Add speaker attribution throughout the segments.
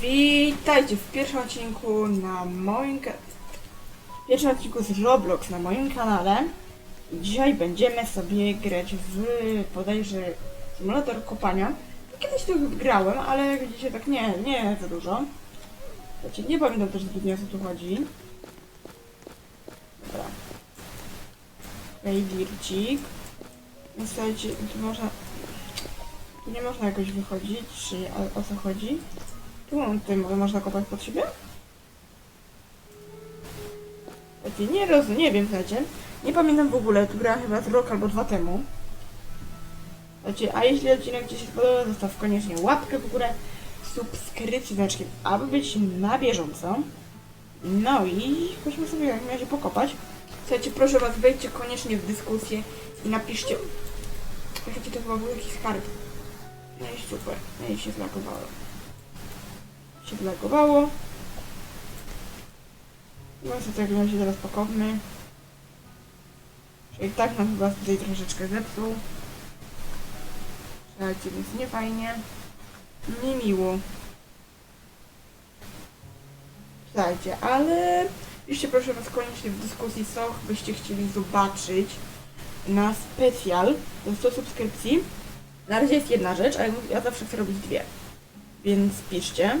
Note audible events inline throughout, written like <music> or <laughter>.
Speaker 1: Witajcie w pierwszym odcinku na moim w pierwszym odcinku z Roblox na moim kanale. Dzisiaj będziemy sobie grać w podejrze symulator kopania. Kiedyś to grałem, ale jak widzicie tak nie, nie za dużo. Znaczy, nie pamiętam też zbytnio o co tu chodzi. Dobra. Okej, dircik. No Słuchajcie, tu można... Tu nie można jakoś wychodzić, czy o, o co chodzi? Tu mam tutaj można kopać pod siebie? Nie roz... nie wiem, słuchajcie. Nie pamiętam w ogóle, tu grałem chyba rok albo dwa temu. Słuchajcie, a jeśli odcinek Ci się podoba, zostaw koniecznie łapkę w górę, subskrypcję znaczkiem, aby być na bieżąco. No i chodźmy sobie w takim razie pokopać. Słuchajcie, proszę Was, wejdźcie koniecznie w dyskusję i napiszcie... Słuchajcie, to chyba był jakiś skarb. No i super, no i się zlagowało. Się zlagowało. No co tak się teraz pokopmy. Czyli tak nam chyba tutaj troszeczkę zepsuł. Słuchajcie, więc nie fajnie. Nie miło. Słuchajcie, ale piszcie proszę was koniecznie w dyskusji, co byście chcieli zobaczyć na specjal do 100 subskrypcji. Na razie jest jedna rzecz, ale ja zawsze chcę robić dwie. Więc piszcie.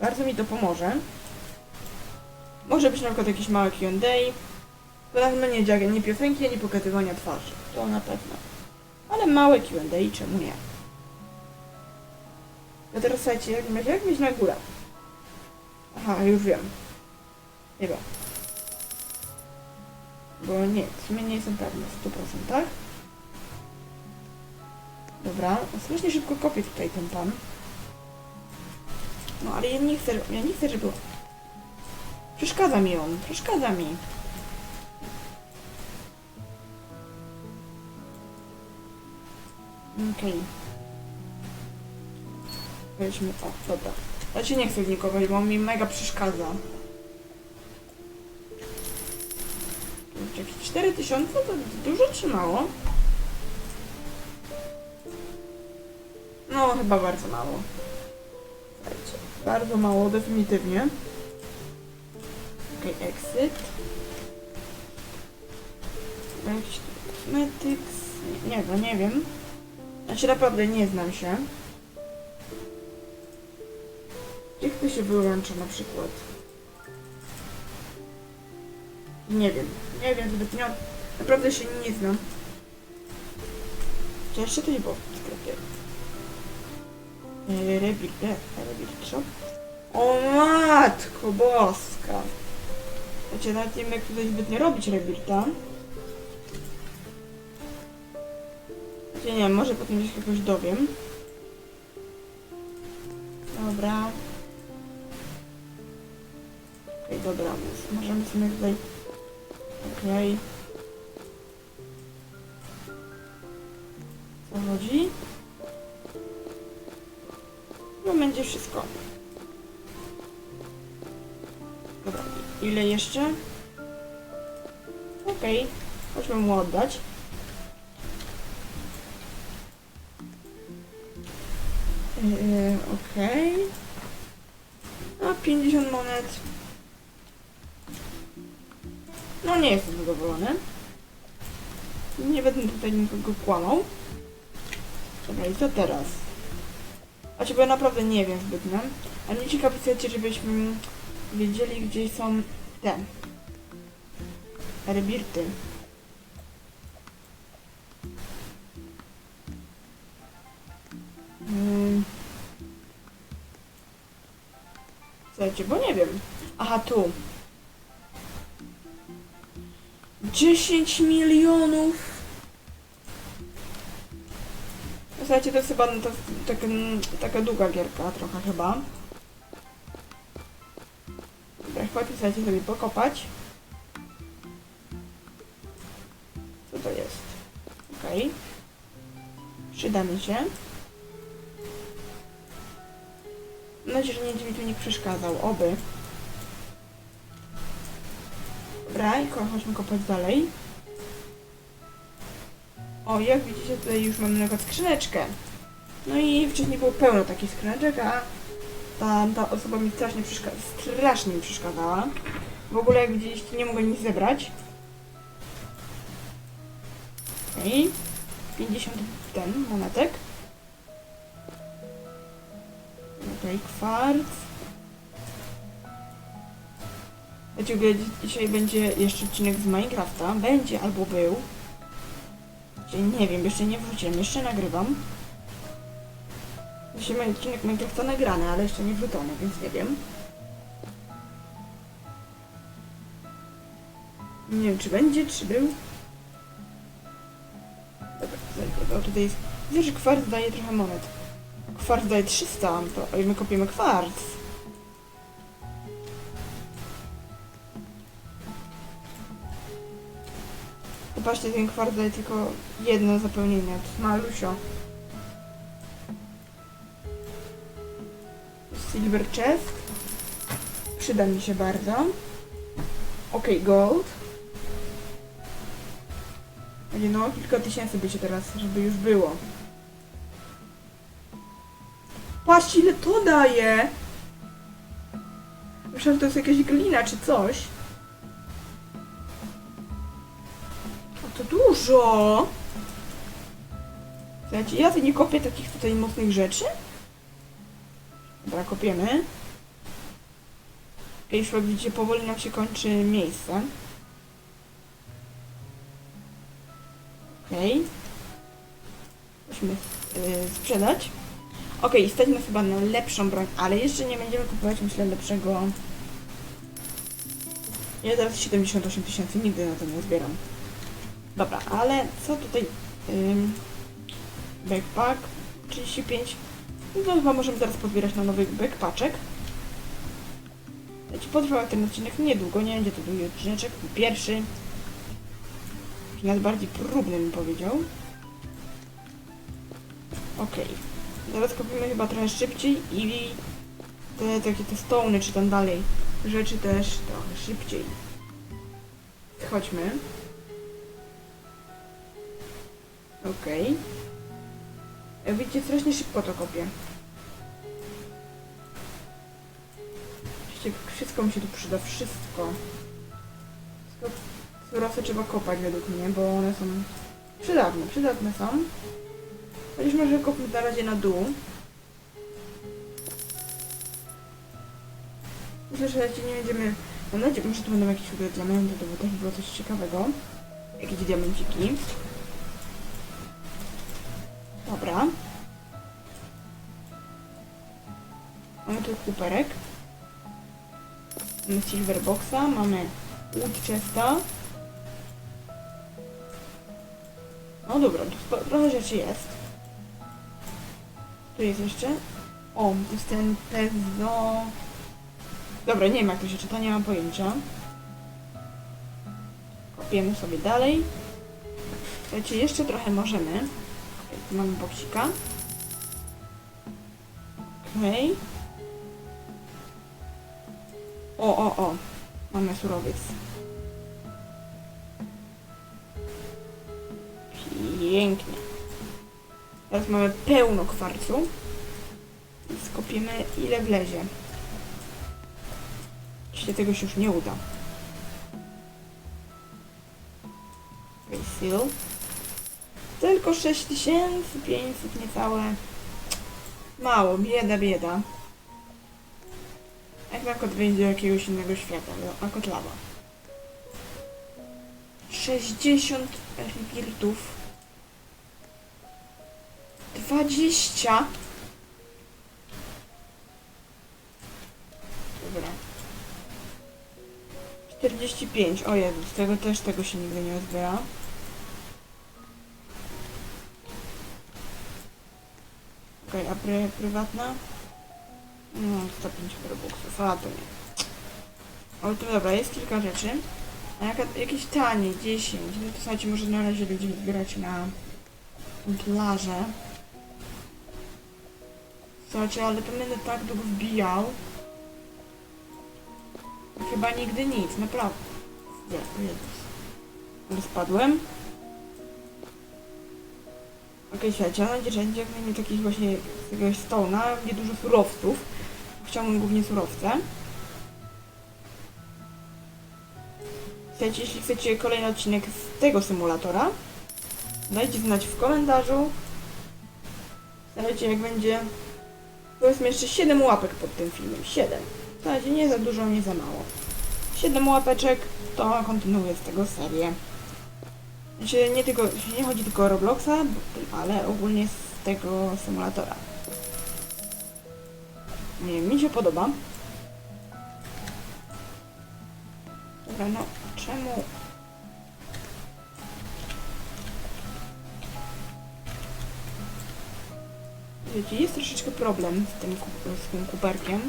Speaker 1: Bardzo mi to pomoże. Może być na przykład jakieś małe Q&A. Na pewno nie, nie piosenki, nie pokazywania twarzy. To na pewno. Ale małe Q&A, czemu nie? Ja teraz słuchajcie, jak będzie, jak mieć na górę? Aha, już wiem. Wiem. Bo nie, w sumie nie jestem pewna w 100%. Dobra, strasznie szybko kopię tutaj ten pan. No ale ja nie chcę, ja nie chcę, żeby... Przeszkadza mi on, przeszkadza mi. Okej. Weźmy, o, dobra. Ja się nie chcę wnikować, bo on mi mega przeszkadza. Jakieś 4000 to dużo czy mało? No, chyba bardzo mało. Bardzo mało, definitywnie. Okej, exit. Jakiś cosmetics. Nie, no nie wiem. Znaczy naprawdę nie znam się. Jak to się wyłącza na przykład? Nie wiem. Nie wiem zbytnio. Naprawdę się nie znam. Czy jeszcze to nie było w sklepie? Rebuild shop. O matko boska! Wiecie, nawet nie wiem jak tutaj zbytnio robić rebuilda. Wiecie, nie wiem, może potem się jakoś dowiem. Dobra. Okej, dobra, więc możemy sobie tutaj... Okej. Co chodzi? Będzie wszystko. Dobra, ile jeszcze? Okej, chodźmy mu oddać. Yy, Okej. A 50 monet. No nie jestem zadowolony. Nie będę tutaj nikogo kłamał. Dobra, i co teraz? Znaczy, bo ja naprawdę nie wiem zbytnio. A mnie ciekawi, słuchajcie, żebyśmy wiedzieli, gdzie są te rebirty. Hmm. Słuchajcie, bo nie wiem. Aha, tu. 10 milionów! Słuchajcie, to jest chyba to, taka, taka długa gierka trochę chyba. Dobra, chodźmy słuchajcie sobie pokopać. Co to jest? Okej. Przyda mi się. Mam nadzieję, że niedźwiedź mi tu nie przeszkadzał. Oby. Dobra, i chodźmy kopać dalej. O, jak widzicie, tutaj już mamy na przykład skrzyneczkę. No i wcześniej było pełno takich skrzyneczek, a tutaj mamy 10 milionów. Okej, ta, ta osoba mi strasznie, przeszka- strasznie mi przeszkadzała. W ogóle jak widzieliście nie mogę nic zebrać. Okej. 50 ten monetek. Okej, kwarc. Wiecie, dzisiaj będzie jeszcze odcinek z Minecrafta. Będzie albo był. Nie wiem, jeszcze nie wrzuciłem, jeszcze nagrywam. Dzisiaj mam odcinek Minecrafta nagrany, ale jeszcze nie wrzucony, więc nie wiem. Nie wiem, czy będzie, czy był. Dobra, o tutaj jest. Widzę, że kwarc daje trochę monet. Kwarc daje 300, to my kopiemy kwarc. Popatrzcie, ten kwarc daje tylko jedno zapełnienie, malusio. Silver chest. Przyda mi się bardzo. Okej, gold. Będzie no kilka tysięcy by się teraz, żeby już było. Patrzcie ile to daje! Myślałem, że to jest jakaś glina czy coś. Dużo! Słuchajcie, ja tu nie kopię takich tutaj mocnych rzeczy. Dobra, kopiemy. I już jak widzicie, powoli nam się kończy miejsce. Okej. Musimy yy, sprzedać. Okej, stać nas chyba na lepszą broń, ale jeszcze nie będziemy kupować, myślę, lepszego... Ja teraz 78 tysięcy, nigdy na to nie zbieram. Dobra, ale co tutaj... Ym, backpack 35 no to chyba możemy zaraz pozbierać na nowy backpaczek. Ci potrwał ten odcinek niedługo, nie będzie to długi odcineczek, pierwszy. Nawet bardziej próbny bym powiedział. Okej. Zaraz kupimy chyba trochę szybciej i te takie te stony czy tam dalej rzeczy też trochę szybciej. Chodźmy. Okej. Jak widzicie, strasznie szybko to kopię. Wszystko mi się tu przyda, wszystko. Wszystko surowce trzeba kopać według mnie, bo one są przydatne, przydatne są. Chociaż może kopmy na razie na dół. Myślę, że raczej nie będziemy... Mam nadzieję, może tu będą jakieś w diamenty, to by też było coś ciekawego. Jakieś diamenciki. Dobra. Mamy tu kuperek. Mamy silver boxa, mamy wood chesta. No dobra, tu trochę rzeczy jest. Tu jest jeszcze. O, to jest ten pezo. Dobra, nie wiem jak to się czyta, nie mam pojęcia. Kopiemy sobie dalej. Słuchajcie, jeszcze trochę możemy. Mamy boksika. Okej. O, o, o. Mamy surowiec. Pięknie. Teraz mamy pełno kwarcu. Skopiemy ile wlezie. Jeśli tego się już nie uda. Okay, seal. Tylko 6500 niecałe. Mało, bieda, bieda. Jak na kot wyjdzie do jakiegoś innego świata, a kot lawa. 60 girtów. 20. Dobra. 45. O Jezus, tego też tego się nigdy nie zbiera. Okej, a pry, prywatna? No, 105 robuxów, a to nie. Ale to dobra, jest kilka rzeczy. A jaka, jakieś tanie, 10. No to słuchajcie, może na razie będziemy zbierać na plażę. Słuchajcie, ale to będę tak długo wbijał. Chyba nigdy nic, naprawdę. Nie, Jezus. Ale Okej, słuchajcie, mam nadzieję, że będzie jak najmniej takich właśnie z jakiegoś stołna, nie dużo surowców. chciałbym głównie surowce. Słuchajcie, jeśli chcecie kolejny odcinek z tego symulatora, dajcie znać w komentarzu. Słuchajcie, jak będzie... Powiedzmy jeszcze 7 łapek pod tym filmem. 7. Słuchajcie, nie za dużo, nie za mało. 7 łapeczek, to kontynuuję z tego serię. Znaczy, nie tylko, nie chodzi tylko o Robloxa, ale ogólnie z tego symulatora. Nie mi się podoba. Dobra, no, czemu... Wiecie, jest troszeczkę problem z tym, z tym.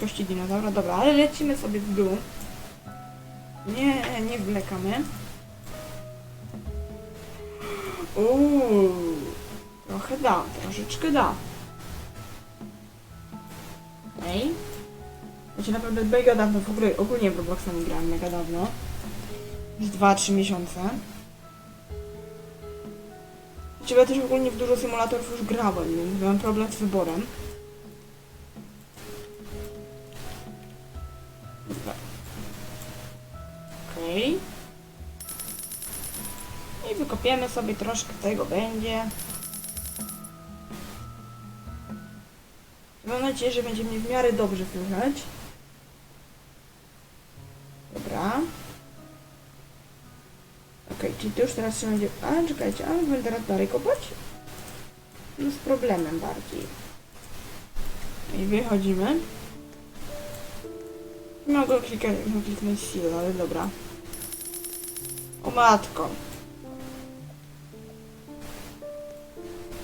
Speaker 1: Kości dinozaura, dobra, ale lecimy sobie w dół. Nie, nie wlekamy. Uuu, trochę da, troszeczkę da. Ej. Znaczy naprawdę mega dawno, w ogóle ogólnie w Robloxa nie grałem mega dawno. Z 2-3 miesiące. Znaczy ja też ogólnie w dużo symulatorów już grałem, więc miałem problem z wyborem. Dobra. Okej. I wykopiemy sobie troszkę tego będzie. Mam nadzieję, że będzie mnie w miarę dobrze słychać. Dobra. Okej, czyli to już teraz się będzie... A, czekajcie, a będę teraz dalej kopać? No z problemem bardziej. I wychodzimy. Mogę klikać, mogę kliknąć seal, ale dobra. O matko.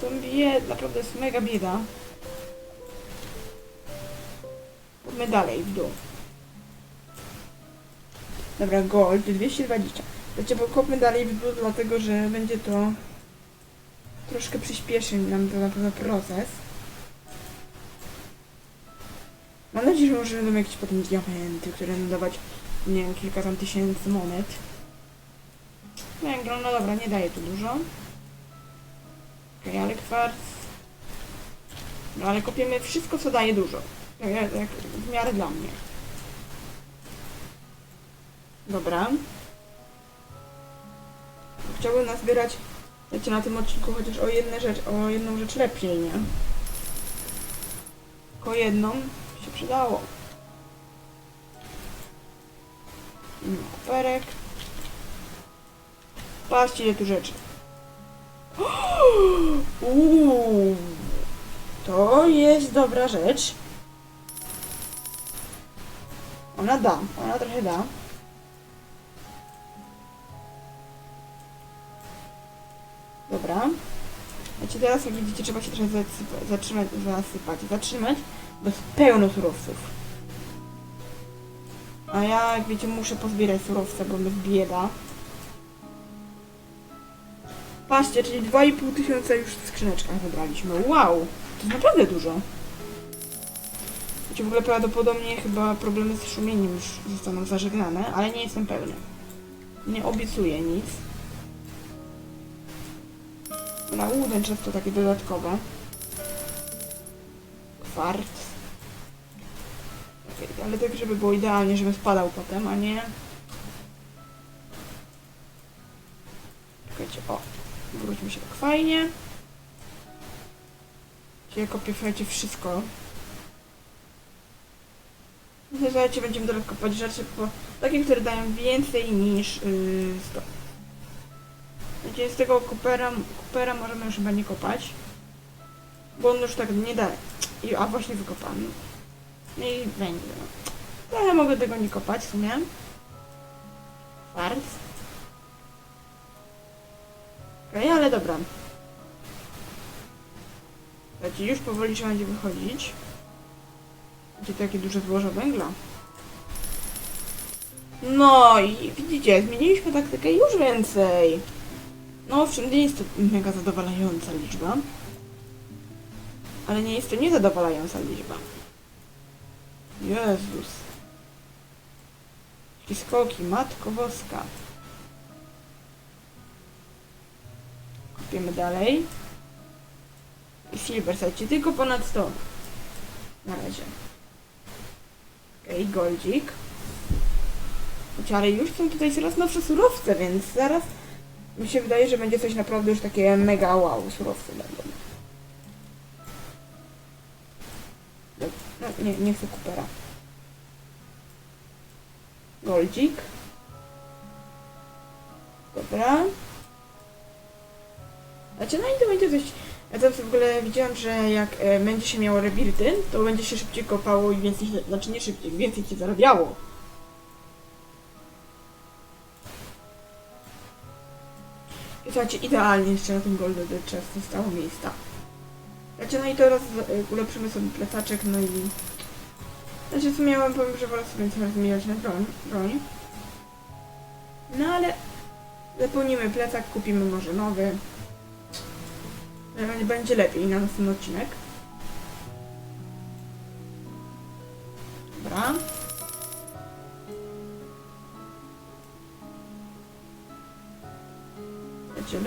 Speaker 1: To bied, naprawdę jest mega bieda. Idźmy dalej, w dół. Dobra, gold 220. Wiecie, bo kopmy dalej w dół, dlatego że będzie to troszkę przyspieszy nam to na pewno proces. Mam nadzieję, że może będą jakieś potem diamenty, które będą dawać, nie wiem, kilka tam tysięcy monet. Węgla, no dobra, nie daje tu dużo. Okej, ale kwarc. No ale kopiemy wszystko, co daje dużo. Tak w miarę dla mnie. Dobra. Chciałbym nazbierać, wiecie, na tym odcinku chociaż o jedną rzecz, o jedną rzecz lepiej, nie? Tylko jedną się przydało. Kuperek. Patrzcie, ile tu rzeczy. <gasps> Uuu, to jest dobra rzecz. Ona da, ona trochę da. Dobra. Znaczy teraz jak widzicie trzeba się trochę zatrzymać, zasypać, zatrzymać, jest pełno surowców. A ja, jak wiecie, muszę pozbierać surowce, bo jest bieda. Patrzcie, czyli 2,5 tysiąca już w skrzyneczkach wybraliśmy. Wow! To jest naprawdę dużo. Wiecie, w ogóle prawdopodobnie chyba problemy z szumieniem już zostaną zażegnane, ale nie jestem pewny. Nie obiecuję nic. Na łódę często takie dodatkowe. Kwarc. Okej, ale tak, żeby było idealnie, żeby spadał potem, a nie... Czekajcie, o. Wróćmy się tak fajnie. Ja kopię, słuchajcie, wszystko. Że słuchajcie, będziemy teraz kopać rzeczy, bo takie, które dają więcej niż yy, 100. Wiecie, z tego kupera, kupera możemy już chyba nie kopać. Bo on już tak nie da. I, a właśnie wykopany. No i węgiel. No. Trochę mogę tego nie kopać w sumie. Kwarc. Okej, ale dobra. Słuchajcie, już powoli trzeba będzie wychodzić. Gdzie takie duże złoże węgla. No i widzicie, zmieniliśmy taktykę już więcej. No owszem, nie jest to mega zadowalająca liczba. Ale nie jest to niezadowalająca liczba. Jezus. Jakie skoki, matko boska. Kopiemy dalej. I silver, słuchajcie, tylko ponad 100. Na razie. Okej, goldzik. Wiecie, Ale już są tutaj coraz nowsze surowce, więc zaraz mi się wydaje, że będzie coś naprawdę już takie mega wow, surowce będą. Nie, nie chcę kupera. Goldzik. Dobra. Znaczy, no i to będzie coś... Ja teraz w ogóle widziałam, że jak e, będzie się miało rebirty, to będzie się szybciej kopało i więcej się, znaczy nie szybciej, więcej się zarabiało. I słuchajcie, idealnie jeszcze na tym Golden Chest zostało miejsca. Znaczy, no i teraz e, ulepszymy sobie plecaczek, no i... Znaczy, co miałam, powiem, że wolę sobie trochę zmieniać na broń, broń. No ale... Zapełnimy plecak, kupimy może nowy. Będzie- lepiej na następny odcinek. Dobra.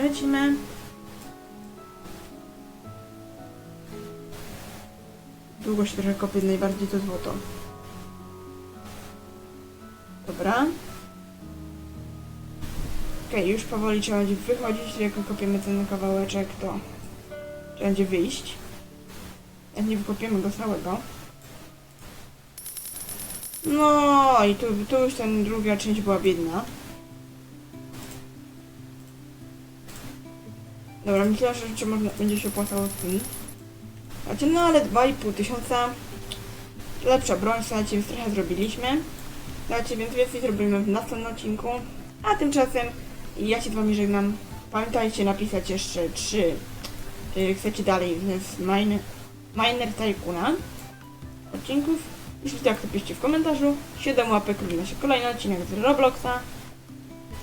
Speaker 1: Lecimy. Długo się trochę kopię, najbardziej to złoto. Dobra. Okej, już powoli trzeba będzie wychodzić, jak kopiemy ten kawałeczek, to trzeba będzie wyjść. Jak nie wykopiemy go całego. No i tu, tu już ten druga część była biedna. Dobra, myślę, że jeszcze można, będzie się opłacało tym. Znaczy, no ale 2,5 tysiąca. Lepsza broń, słuchajcie, więc trochę zrobiliśmy. Słuchajcie, więc więcej zrobimy w następnym odcinku. A tymczasem ja się z wami żegnam. Pamiętajcie napisać jeszcze, czy y, chcecie dalej z Miner, Miner Tycoona odcinków. Jeśli tak, to piszcie w komentarzu. 7 łapek równa się kolejny odcinek z Robloxa.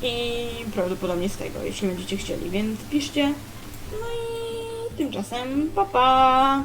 Speaker 1: I prawdopodobnie z tego, jeśli będziecie chcieli, więc piszcie. No i tymczasem pa pa!